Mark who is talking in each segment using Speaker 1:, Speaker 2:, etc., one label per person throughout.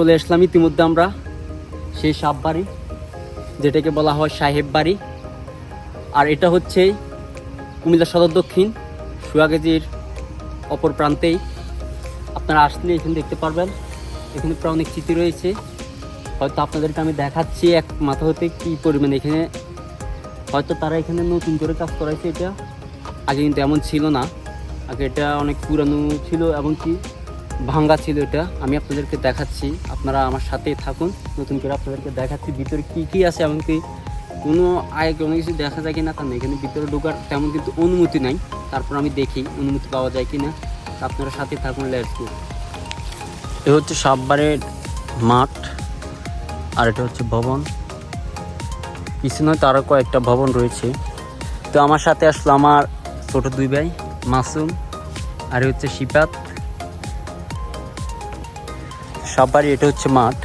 Speaker 1: চলে আসলাম ইতিমধ্যে আমরা সেই সাপ বাড়ি, যেটাকে বলা হয় সাহেব বাড়ি। আর এটা হচ্ছে কুমিল্লা সদর দক্ষিণ, সুয়াগেজির অপর প্রান্তেই। আপনারা আসলে এখানে দেখতে পারবেন, এখানে প্রায় অনেক স্মৃতি রয়েছে। হয়তো আপনাদেরকে আমি দেখাচ্ছি এক মাথা হতে কী পরিমাণ এখানে। হয়তো তারা এখানে নতুন করে কাজ করাইছে এটা। আগে কিন্তু এমন ছিল না। আগে এটা অনেক পুরানো ছিল, এমনকি ভাঙ্গা ছিল এটা আমি আপনাদেরকে দেখাচ্ছি, আপনারা আমার সাথেই থাকুন। নতুন করে আপনাদেরকে দেখাচ্ছি ভিতরে কী কী আছে, এমনকি কোনো আয় কোনো কিছু দেখা যায় তা না এখানে ভিতরে ঢোকার তেমন কিন্তু অনুমতি নাই। তারপর আমি দেখি অনুমতি পাওয়া যায় কি না আপনারা সাথে থাকুন লেটস এ হচ্ছে সাববারের মাঠ, আর এটা হচ্ছে ভবন। পিছনে তো আরও কয়েকটা ভবন রয়েছে। তো আমার সাথে আসলো আমার ছোট দুই ভাই, মাসুম, আর হচ্ছে শিপাত। সবারই এটা হচ্ছে মাঠ।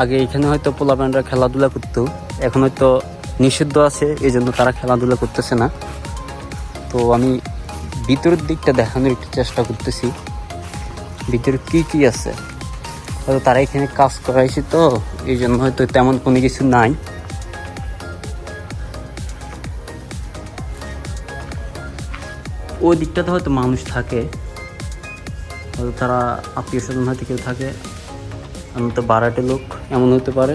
Speaker 1: আগে এখানে হয়তো পোলাপানরা খেলাধুলা করতো, এখন হয়তো নিষিদ্ধ আছে এই জন্য তারা খেলাধুলা করতেছে না। তো আমি ভিতরের দিকটা দেখানোর একটু চেষ্টা করতেছি, ভিতরে কি কি আছে? হয়তো তারা এখানে কাজ করাইছে তো এই জন্য হয়তো তেমন কোনো কিছু নাই। ওই দিকটাতে হয়তো মানুষ থাকে, হয়তো তারা আত্মীয় স্বজন হয়তো কেউ থাকে। এমন তো বারাটে লোক এমন হতে পারে।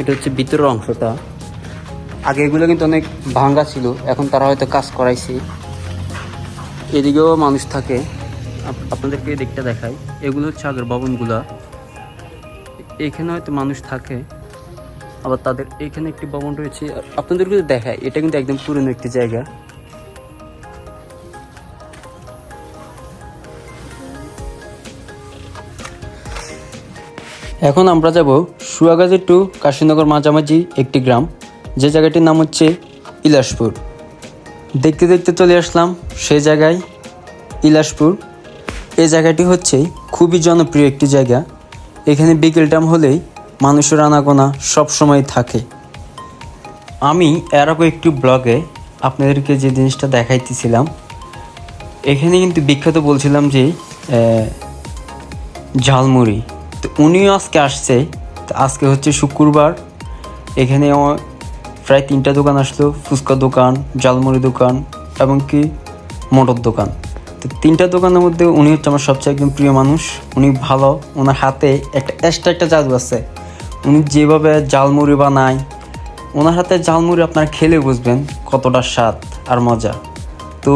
Speaker 1: এটা হচ্ছে ভিতরের অংশটা। আগে এগুলো কিন্তু অনেক ভাঙ্গা ছিল, এখন তারা হয়তো কাজ করাইছে। এদিকেও মানুষ থাকে। আপনাদেরকে দিকটা দেখাই। এগুলো হচ্ছে আগের ভবনগুলা। এখানে হয়তো মানুষ থাকে, আবার তাদের এখানে একটি ভবন রয়েছে। আপনাদেরকে দেখায় এটা কিন্তু একদম পুরনো একটি জায়গা। এখন আমরা যাব সুয়াগাজী টু কাশীনগর মাঝামাঝি একটি গ্রাম। যে জায়গাটির নাম হচ্ছে ইলাসপুর। দেখতে দেখতে চলে আসলাম সেই জায়গায়, ইলাসপুর। এই জায়গাটি হচ্ছে খুবই জনপ্রিয় একটি জায়গা। এখানে বিকেল টাইম হলেই মানুষের আনাগোনা সবসময় থাকে। আমি এর আগে একটি ব্লগে আপনাদেরকে যে জিনিসটা দেখাইতেছিলাম, এখানে কিন্তু বিখ্যাত বলছিলাম যে ঝালমুড়ি। তো উনিও আজকে আসছে। আজকে হচ্ছে শুক্রবার। এখানে প্রায় তিনটা দোকান আসলো। ফুচকা দোকান, ঝালমুড়ি দোকান এবং কি মোটর দোকান। তো তিনটা দোকানের মধ্যে উনি হচ্ছে আমার সবচেয়ে একদম প্রিয় মানুষ। উনি ভালো। ওনার হাতে একটা এক্সট্রা একটা জাদু আছে। উনি যেভাবে জালমুড়ি বানায়, ওনার হাতে জালমুড়ি আপনারা খেলে বুঝবেন কতটা স্বাদ আর মজা। তো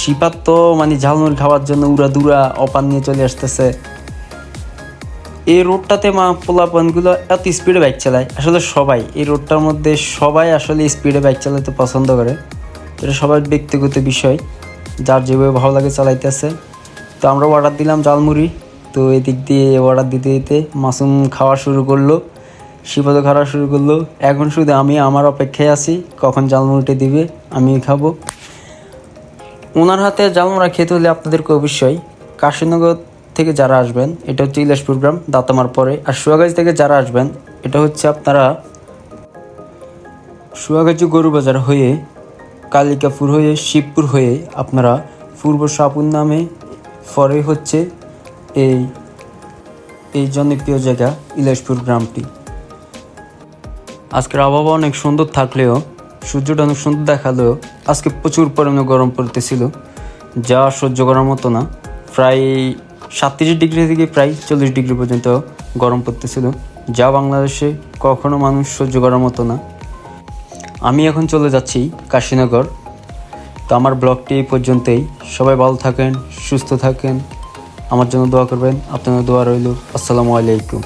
Speaker 1: শিপার তো মানে ঝালমুড়ি খাওয়ার জন্য উড়া দুরা অপান নিয়ে চলে আসতেছে। এই রোডটাতে মা পোলাপানগুলো এত স্পিডে বাইক চালায়। আসলে সবাই, এই রোডটার মধ্যে সবাই আসলে স্পিডে বাইক চালাতে পছন্দ করে। এটা সবার ব্যক্তিগত বিষয়, যার যেভাবে ভালো লাগে চালাইতেছে। তো আমরা অর্ডার দিলাম জালমুড়ি তো এদিক দিয়ে অর্ডার দিতে দিতে মাসুম খাওয়া শুরু করল, শিবদ খাওয়া শুরু করল। এখন শুধু আমি, আমার অপেক্ষায় আছি, কখন জালমুড়িটা দিবে, আমি খাব। ওনার হাতে জালমুড়া খেতে হলে আপনাদেরকে অবশ্যই কাশীনগর থেকে যারা আসবেন, এটা হচ্ছে ইলাসপুর গ্রাম দাতামার পরে। আর সুয়াগাজ থেকে যারা আসবেন, এটা হচ্ছে আপনারা সুয়াগাজী গরু বাজার হয়ে, কালিকাপুর হয়ে, শিবপুর হয়ে আপনারা পূর্ব সাপুর নামে, পরে হচ্ছে এই এই জনপ্রিয় জায়গা ইলাসপুর গ্রামটি। আজকের আবহাওয়া অনেক সুন্দর থাকলেও, সূর্যটা অনেক সুন্দর দেখালেও, আজকে প্রচুর পরিমাণে গরম পড়তেছিল। যা সহ্য করার মতো না। প্রায় সাতত্রিশ ডিগ্রি থেকে প্রায় চল্লিশ ডিগ্রি পর্যন্ত গরম পড়তেছিল, যা বাংলাদেশে কখনো মানুষ সহ্য করার মতো না। আমি এখন চলে যাচ্ছি কাশীনগর। তো আমার ব্লগটি এই পর্যন্তই। সবাই ভালো থাকেন, সুস্থ থাকেন। আমার জন্য দোয়া করবেন। আপনাদের দোয়া রইল। আসসালামু আলাইকুম।